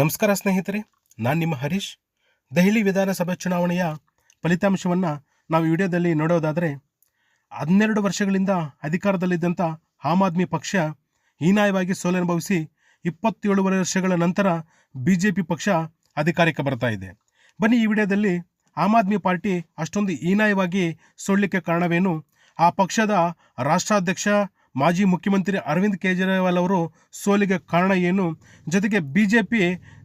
ನಮಸ್ಕಾರ ಸ್ನೇಹಿತರೆ, ನಾನು ನಿಮ್ಮ ಹರೀಶ್. ದೆಹಲಿ ವಿಧಾನಸಭೆ ಚುನಾವಣೆಯ ಫಲಿತಾಂಶವನ್ನು ನಾವು ವಿಡಿಯೋದಲ್ಲಿ ನೋಡೋದಾದರೆ, ಹನ್ನೆರಡು ವರ್ಷಗಳಿಂದ ಅಧಿಕಾರದಲ್ಲಿದ್ದಂಥ ಆಮ್ ಆದ್ಮಿ ಪಕ್ಷ ಹೀನಾಯವಾಗಿ ಸೋಲನುಭವಿಸಿ ಇಪ್ಪತ್ತೇಳುವರೆ ವರ್ಷಗಳ ನಂತರ ಬಿ ಜೆ ಪಿ ಪಕ್ಷ ಅಧಿಕಾರಕ್ಕೆ ಬರ್ತಾ ಇದೆ. ಬನ್ನಿ ಈ ವಿಡಿಯೋದಲ್ಲಿ ಆಮ್ ಆದ್ಮಿ ಪಾರ್ಟಿ ಅಷ್ಟೊಂದು ಹೀನಾಯವಾಗಿ ಸೋಳಲಿಕ್ಕೆ ಕಾರಣವೇನು? ಆ ಪಕ್ಷದ ರಾಷ್ಟ್ರಾಧ್ಯಕ್ಷ ಮಾಜಿ ಮುಖ್ಯಮಂತ್ರಿ ಅರವಿಂದ್ ಕೇಜ್ರಿವಾಲ್ ಅವರು ಸೋಲಿಗೆ ಕಾರಣ ಏನು? ಜೊತೆಗೆ B J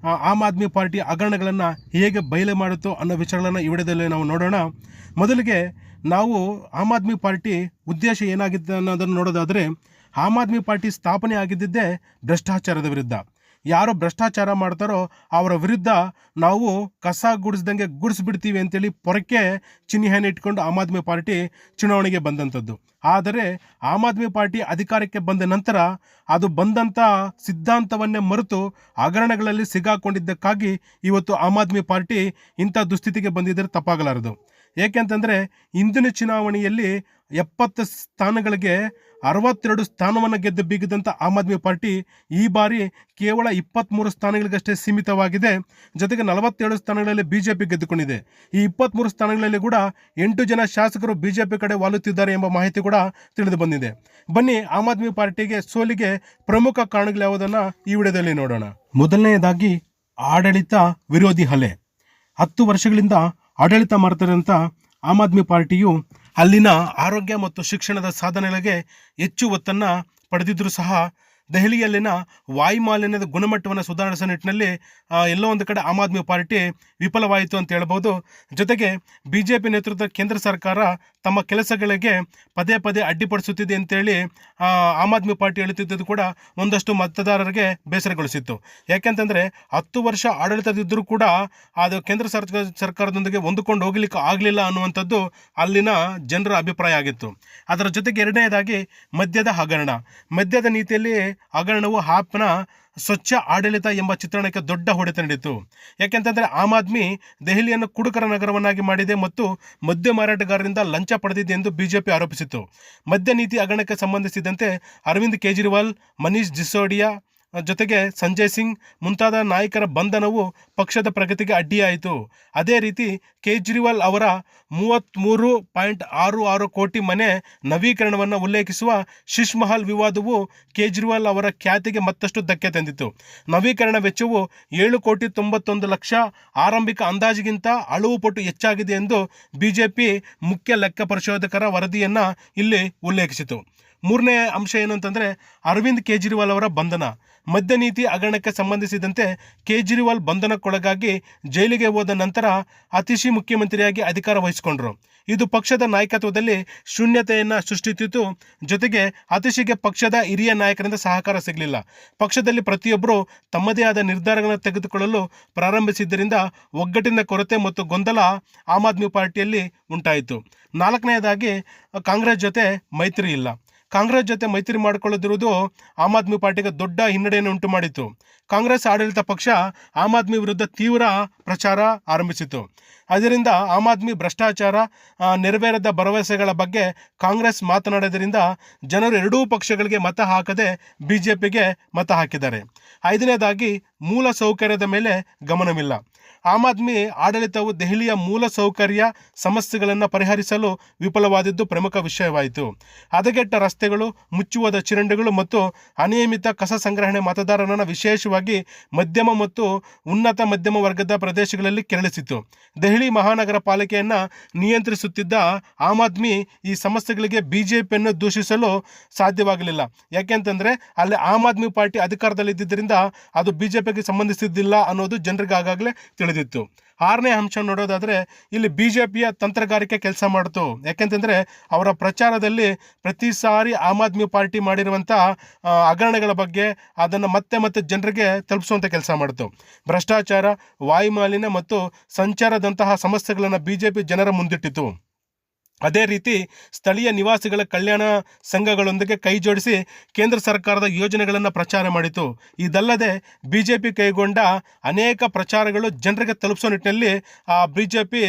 Aam Aadmi party ಹಗರಣಗಳನ್ನು ಹೇಗೆ ಬಯಲು ಮಾಡುತ್ತೋ ಅನ್ನೋ ವಿಚಾರಗಳನ್ನು ಈ ವಿಡಿಯೋದಲ್ಲಿ ನಾವು ನೋಡೋಣ. ಮೊದಲಿಗೆ ನಾವು ಆಮ್ ಆದ್ಮಿ ಪಾರ್ಟಿ ಉದ್ದೇಶ ಏನಾಗಿದೆ ಅನ್ನೋದನ್ನು ನೋಡೋದಾದರೆ, ಆಮ್ ಆದ್ಮಿ ಪಾರ್ಟಿ ಸ್ಥಾಪನೆ ಆಗಿದ್ದಿದ್ದೇ ಭ್ರಷ್ಟಾಚಾರದ ವಿರುದ್ಧ. ಯಾರು ಭ್ರಷ್ಟಾಚಾರ ಮಾಡ್ತಾರೋ ಅವರ ವಿರುದ್ಧ ನಾವು ಕಸ ಗುಡಿಸ್ದಂಗೆ ಗುಡಿಸ್ಬಿಡ್ತೀವಿ ಅಂತೇಳಿ ಪೊರಕೆ ಚಿಹ್ನೆಯನ್ನು ಇಟ್ಕೊಂಡು ಆಮ್ ಆದ್ಮಿ ಪಾರ್ಟಿ ಚುನಾವಣೆಗೆ ಬಂದಂಥದ್ದು. ಆದರೆ ಆಮ್ ಆದ್ಮಿ ಪಾರ್ಟಿ ಅಧಿಕಾರಕ್ಕೆ ಬಂದ ನಂತರ ಅದು ಬಂದಂಥ ಸಿದ್ಧಾಂತವನ್ನೇ ಮರೆತು ಹಗರಣಗಳಲ್ಲಿ ಸಿಗಾಕೊಂಡಿದ್ದಕ್ಕಾಗಿ ಇವತ್ತು ಆಮ್ ಆದ್ಮಿ ಪಾರ್ಟಿ ಇಂಥ ದುಸ್ಥಿತಿಗೆ ಬಂದಿದ್ದರೆ ತಪ್ಪಾಗಲಾರದು. ಏಕೆಂತಂದರೆ ಇಂದಿನ ಚುನಾವಣೆಯಲ್ಲಿ ಎಪ್ಪತ್ತು ಸ್ಥಾನಗಳಿಗೆ ಅರವತ್ತೆರಡು ಸ್ಥಾನವನ್ನು ಗೆದ್ದು ಬೀಗಿದಂಥ ಆಮ್ ಆದ್ಮಿ ಪಾರ್ಟಿ ಈ ಬಾರಿ ಕೇವಲ ಇಪ್ಪತ್ತ್ಮೂರು ಸ್ಥಾನಗಳಿಗಷ್ಟೇ ಸೀಮಿತವಾಗಿದೆ. ಜೊತೆಗೆ ನಲವತ್ತೇಳು ಸ್ಥಾನಗಳಲ್ಲಿ ಬಿ ಜೆ ಪಿ ಗೆದ್ದುಕೊಂಡಿದೆ. ಈ ಇಪ್ಪತ್ತ್ಮೂರು ಸ್ಥಾನಗಳಲ್ಲಿ ಕೂಡ ಎಂಟು ಜನ ಶಾಸಕರು ಬಿ ಜೆ ಪಿ ಕಡೆ ವಾಲುತ್ತಿದ್ದಾರೆ ಎಂಬ ಮಾಹಿತಿ ಕೂಡ ತಿಳಿದು ಬಂದಿದೆ. ಬನ್ನಿ ಆಮ್ ಆದ್ಮಿ ಪಾರ್ಟಿಗೆ ಸೋಲಿಗೆ ಪ್ರಮುಖ ಕಾರಣಗಳು ಯಾವುದನ್ನು ಈ ವಿಡಿಯೋದಲ್ಲಿ ನೋಡೋಣ. ಮೊದಲನೆಯದಾಗಿ ಆಡಳಿತ ವಿರೋಧಿ ಹಲೆ ಹತ್ತು ವರ್ಷಗಳಿಂದ ಆಡಳಿತ ಮಾಡ್ತಿರೋಂಥ ಆಮ್ ಆದ್ಮಿ ಪಾರ್ಟಿಯು ಅಲ್ಲಿನ ಆರೋಗ್ಯ ಮತ್ತು ಶಿಕ್ಷಣದ ಸಾಧನೆಗಳಿಗೆ ಹೆಚ್ಚು ಒತ್ತನ್ನು ಪಡೆದಿದ್ದರೂ ಸಹ ದೆಹಲಿಯಲ್ಲಿನ ವಾಯುಮಾಲಿನ್ಯದ ಗುಣಮಟ್ಟವನ್ನು ಸುಧಾರಿಸೋ ನಿಟ್ಟಿನಲ್ಲಿ ಎಲ್ಲೋ ಒಂದು ಕಡೆ ಆಮ್ ಆದ್ಮಿ ಪಾರ್ಟಿ ವಿಫಲವಾಯಿತು ಅಂತ ಹೇಳ್ಬೋದು. ಜೊತೆಗೆ ಬಿ ಜೆ ಪಿ ನೇತೃತ್ವದ ಕೇಂದ್ರ ಸರ್ಕಾರ ತಮ್ಮ ಕೆಲಸಗಳಿಗೆ ಪದೇ ಪದೇ ಅಡ್ಡಿಪಡಿಸುತ್ತಿದೆ ಅಂತೇಳಿ ಆಮ್ ಆದ್ಮಿ ಪಾರ್ಟಿ ಹೇಳುತ್ತಿದ್ದದ್ದು ಕೂಡ ಒಂದಷ್ಟು ಮತದಾರರಿಗೆ ಬೇಸರಗೊಳಿಸಿತ್ತು. ಯಾಕೆಂತಂದರೆ ಹತ್ತು ವರ್ಷ ಆಡಳಿತದಿದ್ದರೂ ಕೂಡ ಅದು ಕೇಂದ್ರ ಸರ್ಕಾರ ಸರ್ಕಾರದೊಂದಿಗೆ ಹೊಂದಿಕೊಂಡು ಹೋಗಲಿಕ್ಕೆ ಆಗಲಿಲ್ಲ ಅನ್ನುವಂಥದ್ದು ಅಲ್ಲಿನ ಜನರ ಅಭಿಪ್ರಾಯ ಆಗಿತ್ತು. ಅದರ ಜೊತೆಗೆ ಎರಡನೇದಾಗಿ ಮದ್ಯದ ಹಗರಣ. ಮದ್ಯದ ನೀತಿಯಲ್ಲಿ ಹಗರಣವು ಹಾಪ್ನ ಸ್ವಚ್ಛ ಆಡಳಿತ ಎಂಬ ಚಿತ್ರಣಕ್ಕೆ ದೊಡ್ಡ ಹೊಡೆತ ನೀಡಿತು ಯಾಕೆಂತಂದರೆ ಆಮ್ ಆದ್ಮಿ ದೆಹಲಿಯನ್ನು ಕುಡುಕರ ನಗರವನ್ನಾಗಿ ಮಾಡಿದೆ ಮತ್ತು ಮದ್ಯ ಮಾರಾಟಗಾರರಿಂದ ಲಂಚ ಪಡೆದಿದೆ ಎಂದು ಬಿಜೆಪಿ ಆರೋಪಿಸಿತು ಮದ್ಯ ನೀತಿ ಹಗರಣಕ್ಕೆ ಸಂಬಂಧಿಸಿದಂತೆ ಅರವಿಂದ್ ಕೇಜ್ರಿವಾಲ್, ಮನೀಶ್ ಸಿಸೋಡಿಯಾ ಜೊತೆಗೆ ಸಂಜಯ್ ಸಿಂಗ್ ಮುಂತಾದ ನಾಯಕರ ಬಂಧನವು ಪಕ್ಷದ ಪ್ರಗತಿಗೆ ಅಡ್ಡಿಯಾಯಿತು. ಅದೇ ರೀತಿ ಕೇಜ್ರಿವಾಲ್ ಅವರ ಮೂವತ್ತ್ಮೂರು ಪಾಯಿಂಟ್ ಆರು ಆರು ಕೋಟಿ ಮನೆ ನವೀಕರಣವನ್ನು ಉಲ್ಲೇಖಿಸುವ ಶಿಶ್ ಮಹಲ್ ವಿವಾದವು ಕೇಜ್ರಿವಾಲ್ ಅವರ ಖ್ಯಾತಿಗೆ ಮತ್ತಷ್ಟು ಧಕ್ಕೆ ತಂದಿತು ನವೀಕರಣ ವೆಚ್ಚವು ಏಳು ಕೋಟಿ ತೊಂಬತ್ತೊಂದು ಲಕ್ಷ ಆರಂಭಿಕ ಅಂದಾಜಿಗಿಂತ ಅಳುವು ಪಟ್ಟು ಹೆಚ್ಚಾಗಿದೆ ಎಂದು ಬಿಜೆಪಿ ಮುಖ್ಯ ಲೆಕ್ಕ ಪರಿಶೋಧಕರ ವರದಿಯನ್ನು ಇಲ್ಲಿ ಉಲ್ಲೇಖಿಸಿತು. ಮೂರನೇ ಅಂಶ ಏನು ಅಂತಂದರೆ ಅರವಿಂದ್ ಕೇಜ್ರಿವಾಲ್ ಅವರ ಬಂಧನ. ಮದ್ಯ ನೀತಿ ಹಗರಣಕ್ಕೆ ಸಂಬಂಧಿಸಿದಂತೆ ಕೇಜ್ರಿವಾಲ್ ಬಂಧನಕ್ಕೊಳಗಾಗಿ ಜೈಲಿಗೆ ಹೋದ ನಂತರ ಅತಿಶಿ ಮುಖ್ಯಮಂತ್ರಿಯಾಗಿ ಅಧಿಕಾರ ವಹಿಸಿಕೊಂಡರು. ಇದು ಪಕ್ಷದ ನಾಯಕತ್ವದಲ್ಲಿ ಶೂನ್ಯತೆಯನ್ನು ಸೃಷ್ಟಿಸಿತು ಜೊತೆಗೆ ಅತಿಶಿಗೆ ಪಕ್ಷದ ಹಿರಿಯ ನಾಯಕರಿಂದ ಸಹಕಾರ ಸಿಗಲಿಲ್ಲ. ಪಕ್ಷದಲ್ಲಿ ಪ್ರತಿಯೊಬ್ಬರು ತಮ್ಮದೇ ಆದ ನಿರ್ಧಾರಗಳನ್ನು ತೆಗೆದುಕೊಳ್ಳಲು ಪ್ರಾರಂಭಿಸಿದ್ದರಿಂದ ಒಗ್ಗಟ್ಟಿನ ಕೊರತೆ ಮತ್ತು ಗೊಂದಲ ಆಮ್ ಆದ್ಮಿ ಪಾರ್ಟಿಯಲ್ಲಿ ಉಂಟಾಯಿತು. ನಾಲ್ಕನೆಯದಾಗಿ ಕಾಂಗ್ರೆಸ್ ಜೊತೆ ಮೈತ್ರಿ ಇಲ್ಲ. ಕಾಂಗ್ರೆಸ್ ಜೊತೆ ಮೈತ್ರಿ ಮಾಡಿಕೊಳ್ಳದಿರುವುದು ಆಮ್ ಆದ್ಮಿ ಪಾರ್ಟಿಗೆ ದೊಡ್ಡ ಹಿನ್ನಡೆಯನ್ನು ಉಂಟು ಮಾಡಿತು ಕಾಂಗ್ರೆಸ್ ಆಡಳಿತ ಪಕ್ಷ ಆಮ್ ಆದ್ಮಿ ವಿರುದ್ಧ ತೀವ್ರ ಪ್ರಚಾರ ಆರಂಭಿಸಿತು ಅದರಿಂದ ಆಮ್ ಆದ್ಮಿ ಭ್ರಷ್ಟಾಚಾರ ನೆರವೇರದ ಭರವಸೆಗಳ ಬಗ್ಗೆ ಕಾಂಗ್ರೆಸ್ ಮಾತನಾಡೋದರಿಂದ ಜನರು ಎರಡೂ ಪಕ್ಷಗಳಿಗೆ ಮತ ಹಾಕದೆ ಬಿ ಜೆ ಪಿಗೆ ಮತ ಹಾಕಿದ್ದಾರೆ. ಐದನೇದಾಗಿ, ಮೂಲ ಸೌಕರ್ಯದ ಮೇಲೆ ಗಮನವಿಲ್ಲ. ಆಮ್ ಆದ್ಮಿ ಆಡಳಿತವು ದೆಹಲಿಯ ಮೂಲ ಸೌಕರ್ಯ ಸಮಸ್ಯೆಗಳನ್ನು ಪರಿಹರಿಸಲು ವಿಫಲವಾದದ್ದು ಪ್ರಮುಖ ವಿಷಯವಾಯಿತು. ಹದಗೆಟ್ಟ ರಸ್ತೆಗಳು, ಮುಚ್ಚುವದ ಚಿರಂಡಿಗಳು ಮತ್ತು ಅನಿಯಮಿತ ಕಸ ಸಂಗ್ರಹಣೆ ಮತದಾರರನ್ನು ವಿಶೇಷವಾಗಿ ಮಧ್ಯಮ ಮತ್ತು ಉನ್ನತ ಮಧ್ಯಮ ವರ್ಗದ ಪ್ರದೇಶಗಳಲ್ಲಿ ಕೆರಳಿಸಿತು ದೆಹಲಿ ಮಹಾನಗರ ಪಾಲಿಕೆಯನ್ನು ನಿಯಂತ್ರಿಸುತ್ತಿದ್ದ ಆಮ್ ಆದ್ಮಿ ಈ ಸಮಸ್ಯೆಗಳಿಗೆ ಬಿಜೆಪಿಯನ್ನು ದೂಷಿಸಲು ಸಾಧ್ಯವಾಗಲಿಲ್ಲ. ಯಾಕೆಂತಂದರೆ ಅಲ್ಲಿ ಆಮ್ ಆದ್ಮಿ ಪಾರ್ಟಿ ಅಧಿಕಾರದಲ್ಲಿದ್ದರಿಂದ ಅದು ಬಿಜೆಪಿಗೆ ಸಂಬಂಧಿಸಿದ್ದಿಲ್ಲ ಅನ್ನೋದು ಜನರಿಗೆ ಆಗಾಗಲೇ ತಿಳಿದಿತ್ತು. ಆರನೇ ಅಂಶ ನೋಡೋದಾದರೆ ಇಲ್ಲಿ ಬಿ ಜೆ ಪಿಯ ತಂತ್ರಗಾರಿಕೆ ಕೆಲಸ ಮಾಡಿತು. ಯಾಕೆಂತಂದರೆ ಅವರ ಪ್ರಚಾರದಲ್ಲಿ ಪ್ರತಿ ಸಾರಿ ಆಮ್ ಆದ್ಮಿ ಪಾರ್ಟಿ ಮಾಡಿರುವಂಥ ಹಗರಣಗಳ ಬಗ್ಗೆ ಅದನ್ನು ಮತ್ತೆ ಮತ್ತೆ ಜನರಿಗೆ ತಲುಪಿಸುವಂಥ ಕೆಲಸ ಮಾಡಿತು. ಭ್ರಷ್ಟಾಚಾರ, ವಾಯುಮಾಲಿನ್ಯ ಮತ್ತು ಸಂಚಾರದಂತಹ ಸಮಸ್ಯೆಗಳನ್ನು ಬಿ ಜೆ ಪಿ ಜನರ ಮುಂದಿಟ್ಟಿತು. ಅದೇ ರೀತಿ ಸ್ಥಳೀಯ ನಿವಾಸಿಗಳ ಕಲ್ಯಾಣ ಸಂಘಗಳೊಂದಿಗೆ ಕೈಜೋಡಿಸಿ ಕೇಂದ್ರ ಸರ್ಕಾರದ ಯೋಜನೆಗಳನ್ನು ಪ್ರಚಾರ ಮಾಡಿತು. ಇದಲ್ಲದೆ ಬಿ ಜೆ ಪಿ ಕೈಗೊಂಡ ಅನೇಕ ಪ್ರಚಾರಗಳು ಜನರಿಗೆ ತಲುಪಿಸೋ ನಿಟ್ಟಿನಲ್ಲಿ ಆ ಬಿ ಜೆ ಪಿ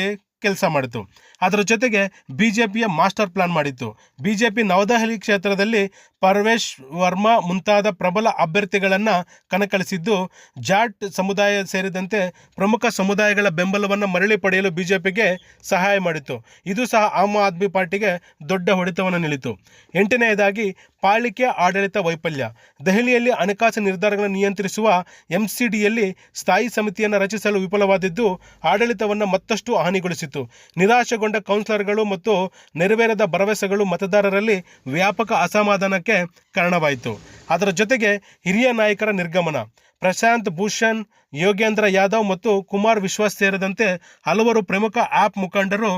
ಕೆಲಸ ಮಾಡಿತು. ಅದರ ಜೊತೆಗೆ ಬಿ ಜೆ ಪಿಯ ಮಾಸ್ಟರ್ ಪ್ಲಾನ್ ಮಾಡಿತ್ತು. ಬಿ ಜೆ ಪಿ ನವದೆಹಲಿ ಕ್ಷೇತ್ರದಲ್ಲಿ ಪರ್ವೇಶ್ ವರ್ಮಾ ಮುಂತಾದ ಪ್ರಬಲ ಅಭ್ಯರ್ಥಿಗಳನ್ನು ಕಣಕ್ಕಿಳಿಸಿದ್ದು ಜಾಟ್ ಸಮುದಾಯ ಸೇರಿದಂತೆ ಪ್ರಮುಖ ಸಮುದಾಯಗಳ ಬೆಂಬಲವನ್ನು ಮರಳಿ ಪಡೆಯಲು ಬಿಜೆಪಿಗೆ ಸಹಾಯ ಮಾಡಿತು ಇದು ಸಹ ಆಮ್ ಆದ್ಮಿ ಪಾರ್ಟಿಗೆ ದೊಡ್ಡ ಹೊಡೆತವನ್ನು ನೀಡಿತು ಎಂಟನೆಯದಾಗಿ, ಪಾಲಿಕೆ ಆಡಳಿತ ವೈಫಲ್ಯ. ದೆಹಲಿಯಲ್ಲಿ ಹಣಕಾಸು ನಿರ್ಧಾರಗಳನ್ನು ನಿಯಂತ್ರಿಸುವ ಎಂಸಿಡಿಯಲ್ಲಿ ಸ್ಥಾಯಿ ಸಮಿತಿಯನ್ನು ರಚಿಸಲು ವಿಫಲವಾದಿದ್ದು ಆಡಳಿತವನ್ನು ಮತ್ತಷ್ಟು ಹಾನಿಗೊಳಿಸಿತು ನಿರಾಶೆಗೊಂಡ ಕೌನ್ಸಿಲರ್ಗಳು ಮತ್ತು ನೆರವೇರದ ಭರವಸೆಗಳು ಮತದಾರರಲ್ಲಿ ವ್ಯಾಪಕ ಅಸಮಾಧಾನಕ್ಕೆ ಕಾರಣವಾಯಿತು. ಅದರ ಜೊತೆಗೆ ಹಿರಿಯ ನಾಯಕರ ನಿರ್ಗಮನ. ಪ್ರಶಾಂತ್, ಭೂಷಣ್, ಯೋಗೇಂದ್ರ ಯಾದವ್ ಮತ್ತು ಕುಮಾರ್ ವಿಶ್ವಾಸ್ ಸೇರಿದಂತೆ ಹಲವರು ಪ್ರಮುಖ ಆಪ್ ಮುಖಂಡರು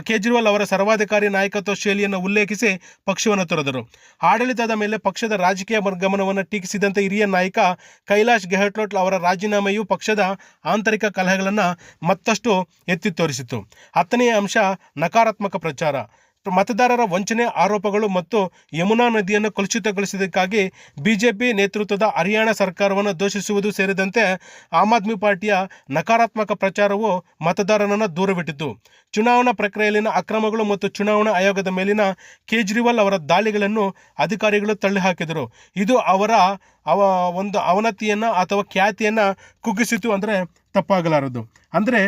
ಕೇಜ್ರಿವಾಲ್ ಅವರ ಸರ್ವಾಧಿಕಾರಿ ನಾಯಕತ್ವ ಶೈಲಿಯನ್ನು ಉಲ್ಲೇಖಿಸಿ ಪಕ್ಷವನ್ನು ತೊರೆದರು. ಆಡಳಿತದ ಮೇಲೆ ಪಕ್ಷದ ರಾಜಕೀಯ ಗಮನವನ್ನು ಟೀಕಿಸಿದಂತೆ ಹಿರಿಯ ನಾಯಕ ಕೈಲಾಶ್ ಗೆಹ್ಲೋಟ್ ಅವರ ರಾಜೀನಾಮೆಯು ಪಕ್ಷದ ಆಂತರಿಕ ಕಲಹಗಳನ್ನು ಮತ್ತಷ್ಟು ಎತ್ತಿ ತೋರಿಸಿತು ಹತ್ತನೆಯ ಅಂಶ ನಕಾರಾತ್ಮಕ ಪ್ರಚಾರ. ಮತದಾರರ ವಂಚನೆ ಆರೋಪಗಳು ಮತ್ತು ಯಮುನಾ ನದಿಯನ್ನು ಕಲುಷಿತಗೊಳಿಸಿದ್ದಕ್ಕಾಗಿ ಬಿಜೆಪಿ ನೇತೃತ್ವದ ಹರಿಯಾಣ ಸರ್ಕಾರವನ್ನು ದೂಷಿಸುವುದು ಸೇರಿದಂತೆ ಆಮ್ ಆದ್ಮಿ ಪಾರ್ಟಿಯ ನಕಾರಾತ್ಮಕ ಪ್ರಚಾರವು ಮತದಾರರನ್ನು ದೂರವಿಟ್ಟಿತು. ಚುನಾವಣಾ ಪ್ರಕ್ರಿಯೆಯಲ್ಲಿನ ಅಕ್ರಮಗಳು ಮತ್ತು ಚುನಾವಣಾ ಆಯೋಗದ ಮೇಲಿನ ಕೇಜ್ರಿವಾಲ್ ಅವರ ದಾಳಿಗಳನ್ನು ಅಧಿಕಾರಿಗಳು ತಳ್ಳಿಹಾಕಿದರು. ಇದು ಅವರ ಅವ ಒಂದು ಅವನತಿಯನ್ನು ಅಥವಾ ಖ್ಯಾತಿಯನ್ನು ಕುಗ್ಗಿಸಿತು ಅಂದರೆ ತಪ್ಪಾಗಲಾರದು. ಅಂದರೆ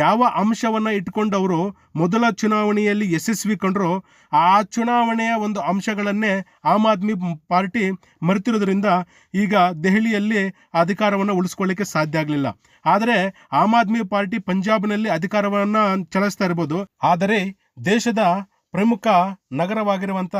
ಯಾವ ಅಂಶವನ್ನು ಇಟ್ಕೊಂಡು ಅವರು ಮೊದಲ ಚುನಾವಣೆಯಲ್ಲಿ ಯಶಸ್ವಿ ಕಂಡರೋ ಆ ಚುನಾವಣೆಯ ಒಂದು ಅಂಶಗಳನ್ನೇ ಆಮ್ ಆದ್ಮಿ ಪಾರ್ಟಿ ಮರೆತಿರೋದ್ರಿಂದ ಈಗ ದೆಹಲಿಯಲ್ಲಿ ಅಧಿಕಾರವನ್ನು ಉಳಿಸ್ಕೊಳ್ಳಿಕ್ಕೆ ಸಾಧ್ಯ ಆಗಲಿಲ್ಲ. ಆದರೆ ಆಮ್ ಆದ್ಮಿ ಪಾರ್ಟಿ ಪಂಜಾಬ್ನಲ್ಲಿ ಅಧಿಕಾರವನ್ನು ಚಲಾಯಿಸ್ತಾ ಇರ್ಬೋದು. ಆದರೆ ದೇಶದ ಪ್ರಮುಖ ನಗರವಾಗಿರುವಂಥ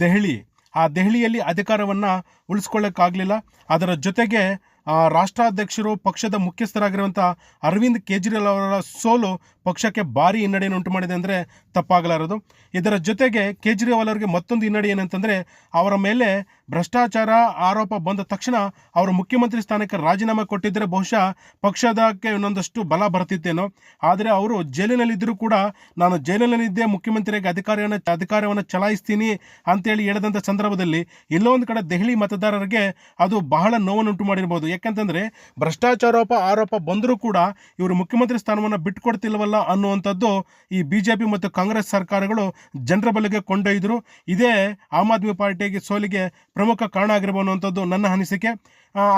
ದೆಹಲಿ, ಆ ದೆಹಲಿಯಲ್ಲಿ ಅಧಿಕಾರವನ್ನು ಉಳಿಸ್ಕೊಳ್ಳೋಕ್ಕಾಗಲಿಲ್ಲ. ಅದರ ಜೊತೆಗೆ ರಾಷ್ಟ್ರಾಧ್ಯಕ್ಷರು ಪಕ್ಷದ ಮುಖ್ಯಸ್ಥರಾಗಿರುವಂಥ ಅರವಿಂದ್ ಕೇಜ್ರಿವಾಲ್ ಅವರ ಸೋಲು ಪಕ್ಷಕ್ಕೆ ಭಾರಿ ಹಿನ್ನಡೆಯನ್ನು ಉಂಟು ಮಾಡಿದೆ ಅಂದರೆ ತಪ್ಪಾಗಲಾರದು. ಇದರ ಜೊತೆಗೆ ಕೇಜ್ರಿವಾಲ್ ಅವರಿಗೆ ಮತ್ತೊಂದು ಹಿನ್ನಡೆ ಏನಂತಂದರೆ ಅವರ ಮೇಲೆ ಭ್ರಷ್ಟಾಚಾರ ಆರೋಪ ಬಂದ ತಕ್ಷಣ ಅವರು ಮುಖ್ಯಮಂತ್ರಿ ಸ್ಥಾನಕ್ಕೆ ರಾಜೀನಾಮೆ ಕೊಟ್ಟಿದ್ದರೆ ಬಹುಶಃ ಪಕ್ಷದಕ್ಕೆ ಇನ್ನೊಂದಷ್ಟು ಬಲ ಬರ್ತಿತ್ತೇನೋ ಆದರೆ ಅವರು ಜೈಲಿನಲ್ಲಿದ್ದರೂ ಕೂಡ ನಾನು ಜೈಲಿನಲ್ಲಿದ್ದೇ ಮುಖ್ಯಮಂತ್ರಿಯಾಗಿ ಅಧಿಕಾರಿಯನ್ನು ಅಧಿಕಾರವನ್ನು ಚಲಾಯಿಸ್ತೀನಿ ಅಂತೇಳಿ ಹೇಳಿದಂಥ ಸಂದರ್ಭದಲ್ಲಿ ಎಲ್ಲೋ ಒಂದು ಕಡೆ ದೆಹಲಿ ಮತದಾರರಿಗೆ ಅದು ಬಹಳ ನೋವನ್ನುಂಟು ಮಾಡಿರ್ಬೋದು. ಯಾಕಂತಂದರೆ ಭ್ರಷ್ಟಾಚಾರೋಪ ಆರೋಪ ಬಂದರೂ ಕೂಡ ಇವರು ಮುಖ್ಯಮಂತ್ರಿ ಸ್ಥಾನವನ್ನು ಬಿಟ್ಟುಕೊಡ್ತಿಲ್ಲವಲ್ಲ ಅನ್ನುವಂಥದ್ದು ಈ ಬಿ ಜೆ ಪಿ ಮತ್ತು ಕಾಂಗ್ರೆಸ್ ಸರ್ಕಾರಗಳು ಜನರ ಬಲಿಗೆ ಕೊಂಡೊಯ್ದರು. ಇದೇ ಆಮ್ ಆದ್ಮಿ ಪಾರ್ಟಿಗೆ ಸೋಲಿಗೆ ಪ್ರಮುಖ ಕಾರಣ ಆಗಿರ್ಬೋದು ಅನ್ನುವಂಥದ್ದು ನನ್ನ ಅನಿಸಿಕೆ.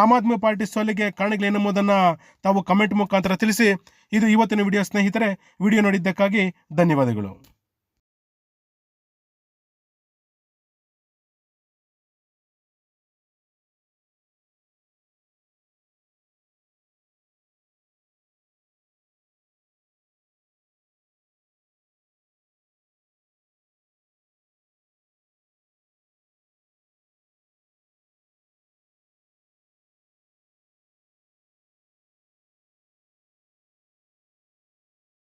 ಆಮ್ ಆದ್ಮಿ ಪಾರ್ಟಿ ಸೋಲಿಗೆ ಕಾರಣಗಳೇನೆಂಬುದನ್ನು ತಾವು ಕಮೆಂಟ್ ಮುಖಾಂತರ ತಿಳಿಸಿ. ಇದು ಇವತ್ತಿನ ವಿಡಿಯೋ ಸ್ನೇಹಿತರೆ ವಿಡಿಯೋ ನೋಡಿದ್ದಕ್ಕಾಗಿ ಧನ್ಯವಾದಗಳು.